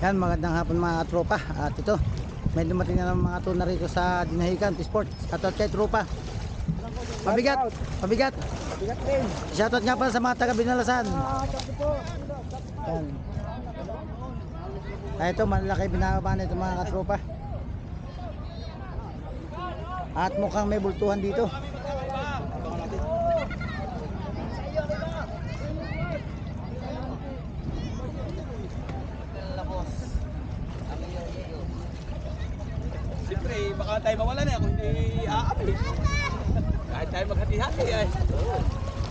Yan, magandang hapon mga tropa. At ito, may dumating na ng mga tuna rito sa Dinahican, Sport. At at kay tropa. Pabigat, pabigat. Bigat din. Shoutout nga pala sa mga taga Binalasan. Ah. Yan. Ay, ito, malaki binababa nito mga katropa. At mukhang may bultuhan dito. Siyempre, baka tayo mawala na kung hindi aamin. Kahit tayo maghati-hati ay.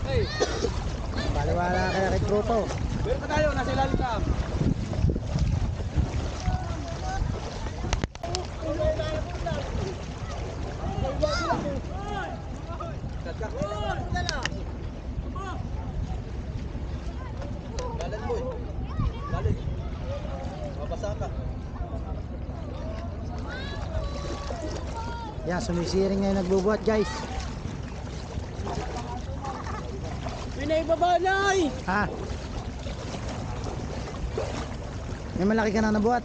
Hey, Baliwala kaya kay oh. meron pa tayo, nasa ilalim na. Dalan mo eh. Dalan. Mabasa ka. Yan, sumisiring ngayon nagbubuhat guys. Pinaibaba na. Ha? May malaki ka na nabuhat.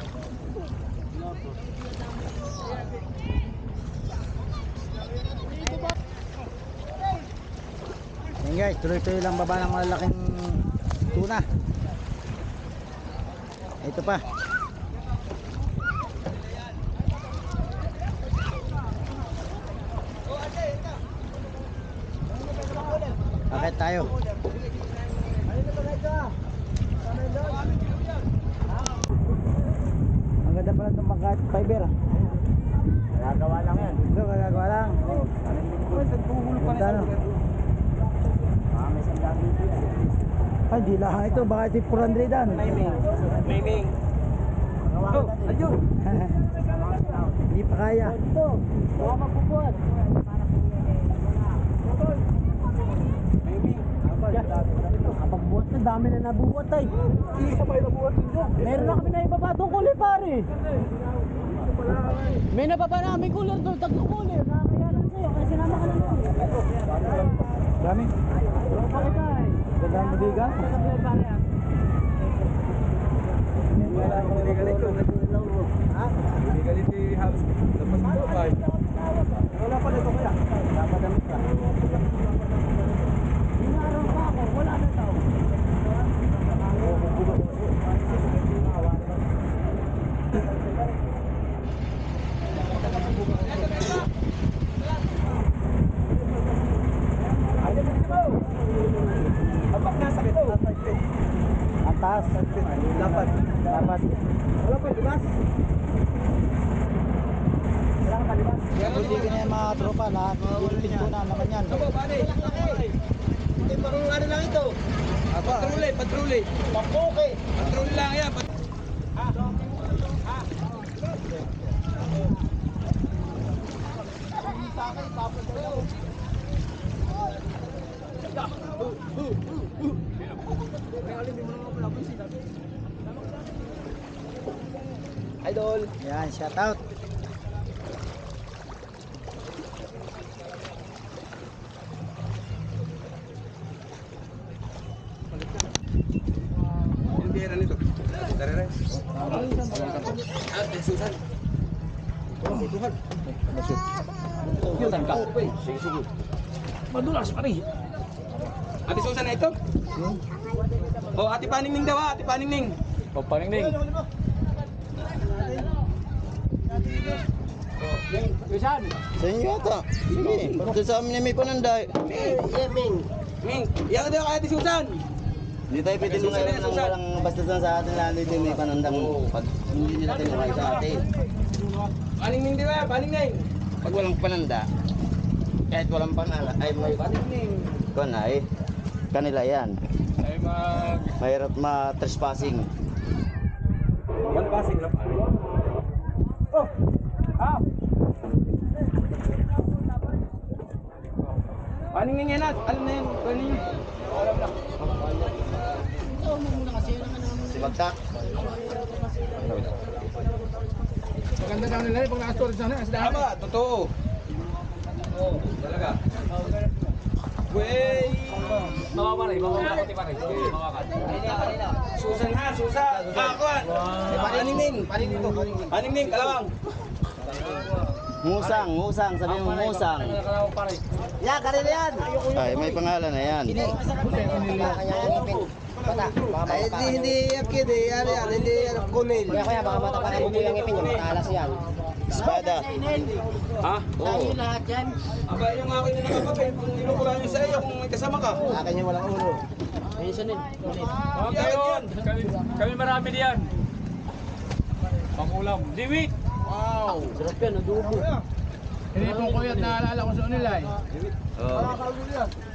Yan guys, tuloy-tuloy lang baba ng malalaking tuna. Ito pa. Bakit tayo? Ang ganda pala itong pangkat fiber. Nagawa lang yan. Ito, kagagawa lang. Pa na. Ah, yan. Ay, di lang ito. Baka ito 400 dan. Oh, ka dito. ayun. Hindi pa kaya. Dito. Baka magpupuan. Mayming. Kapag buhat na, dami na nabubuhat ay. Hindi pa may nabuhat ninyo. Meron na kami na ibaba itong kulay pare. May nababa namin kulay doon, tatlong kulay. Nakakaya lang sa'yo, kaya sinama ka na lang. Dami. Eh. Ganda ang mabigan. Sabi mo ah. Wala akong galit yun. Ha? Hindi galit si Habs. Tapos mo ba? Wala pa nito kaya. Dapat damit ka. Hinaram pa ako, wala na tao. Habak na sakit oh. Ang taas. Dapat. Dapat. Wala pa, diba? Wala ka palibas. Yan, hindi ka na yung mga tropa. Lahat. Dilipid ko na naman yan. Aba, pare. Hindi parang ano lang ito. Patruli, patruli. Pampuke. Patruli lang yan. Shout out. Yung biyera nito. Tara rin. Yun, ka. Sige, sige. Madulas pa rin. Ate Susan na ito? Oh, Ate Paningning daw ah, Ate Paningning. Oh, Paningning. Bisan! Sa inyo yata. Sige, pati sa amin may pananday. Yeming! Ming, iyak daw kay Ate Susan. Hindi tayo pwede mga na, ng walang basta sa atin lalo dito may panandang pag hindi nila tinukay sa atin. Paningning di ba? Paningning. Pag walang pananda, kahit walang panala, ay may Paningning. kung ay kanila yan. Ay mag... Mahirap ma-trespassing. One passing na pare. Oh! Ah! Paningning yan at alam na yan. Paningning. Alam na. Si Bagtak. Maganda sa nila pag naka-storage sana. Tama, totoo. Oo, talaga. Wey! Pare, babawa ko ti pare. Babawa ka. Susan ha, Susan. Ah, kuan. Paning ning. Paning ning. Paning ning, kalawang. Musang, musang, sabi mo musang. Ya, kanina yan. Ay, may pangalan na yan. Ay, hindi, hindi kid eh. Ano yan, hindi yan kunil. Kuya, kuya, baka matapakan mo po yung ngipin niya. Matalas yan. Espada. Ha? Oo. lahat yan. Aba, yung akin na kape, kung inukulan niyo sa iyo, kung may kasama ka. Akin yung walang ulo. Ayun siya din. Okay yun. Kami, kami marami diyan. Pangulam. Diwit. Sarap yan, adobo. Hindi pong kuyat naalala ko sa nila eh.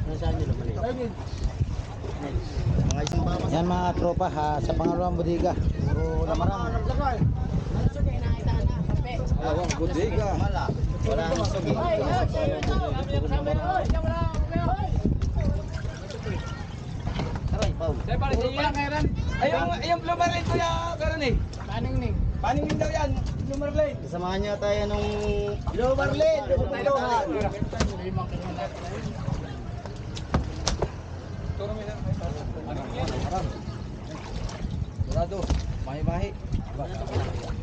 Nasaan nyo naman eh? Pamas. Yan mga tropa ha, sa pangalawang bodega. Puro lamarang. Dalawang bodega. Wala nang sugi. Aray, pau. Pare sa iyo kairan. Ayong ayong blue marlin ko ya, karon eh. Paning ning. Paning ning daw yan. Blue marlin. Kasamahan niya tayo nung... Hello, Marlene. Tulungan. Dorado. Mahi-mahi.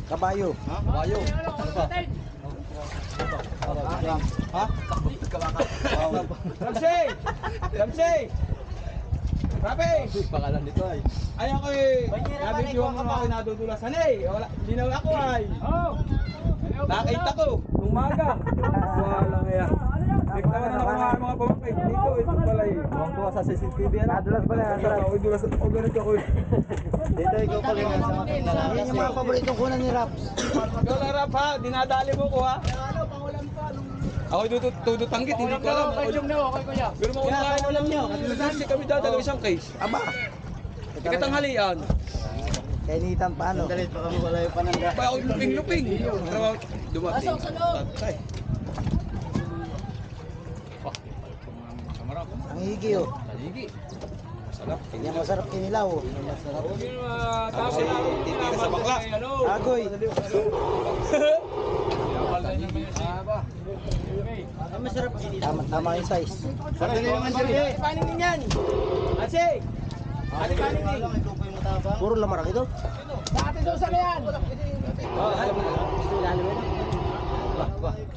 Kabayo. Ha? Bayo. Ano pa? Ha? Ramsey! Ramsey! Rapi! Pangalan nito ay. Ay ako eh. Nabidyo mo mga ako nadudulasan eh. Wala, di na ako ay. Oh. Nakita ko. Umaga. Wala nga yan. Nagtawa na ako mga mga. Dito, ito pala eh. Sa CCTV yan. Nadulas pala. nadulas. Ako dulas ako ganito ako eh. Dito ikaw pala nga sa akin na Yan yung mga paboritong kunan ni Raps. Lang rap ha, dinadali mo ko ha. Ako dito todo tanggit, hindi ko alam. Ako yung nawa kuya. Pero mo unahin alam niyo. Kasi kami dadalo isang case. Aba. Ikatanghalian. Kainitan pa ano. Dalit pa kami wala yung pananda. Pa ako luping-luping. Dumating. Patay. Samarap. Ang higi oh. Taligi. Masarap. Yan masarap kinilaw. Tapos titi ka sa bakla. Agoy. Tama, tama yung size. Sarili naman siya eh. Paning din yan. Ase. Yung mataba. Puro lamarang ito. Ate Susan na yan.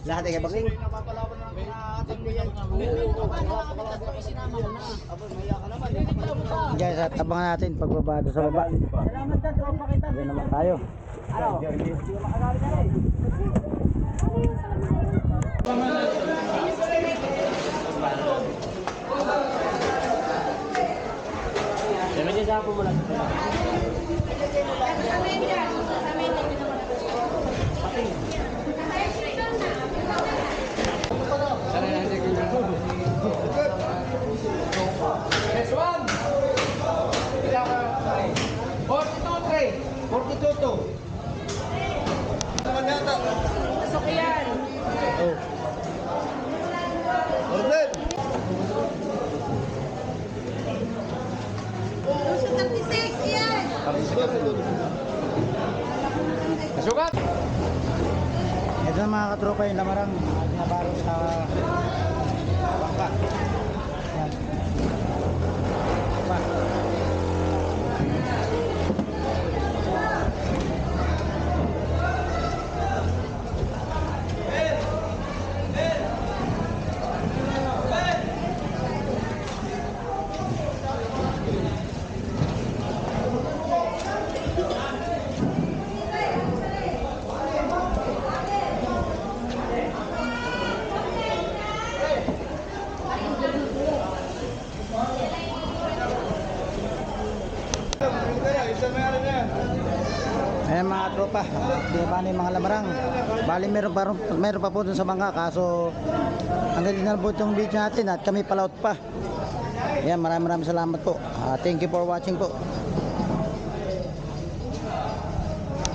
Lahat ay kabanging. Guys, at abangan natin pagbaba doon sa baba. Diyan naman tayo. Dami niya sa ako mula one. 42 tray. 42 to. Sugat. Ito na mga katropa yung lamarang uh, binabarong sa bangka. Yan. Pa. Ayan mga tropa, uh, binaba na mga lamarang. Bali meron pa, meron pa po dun sa bangka kaso hanggang din na po itong video natin at kami palaut pa. Ayan maraming maraming salamat po. Uh, thank you for watching po.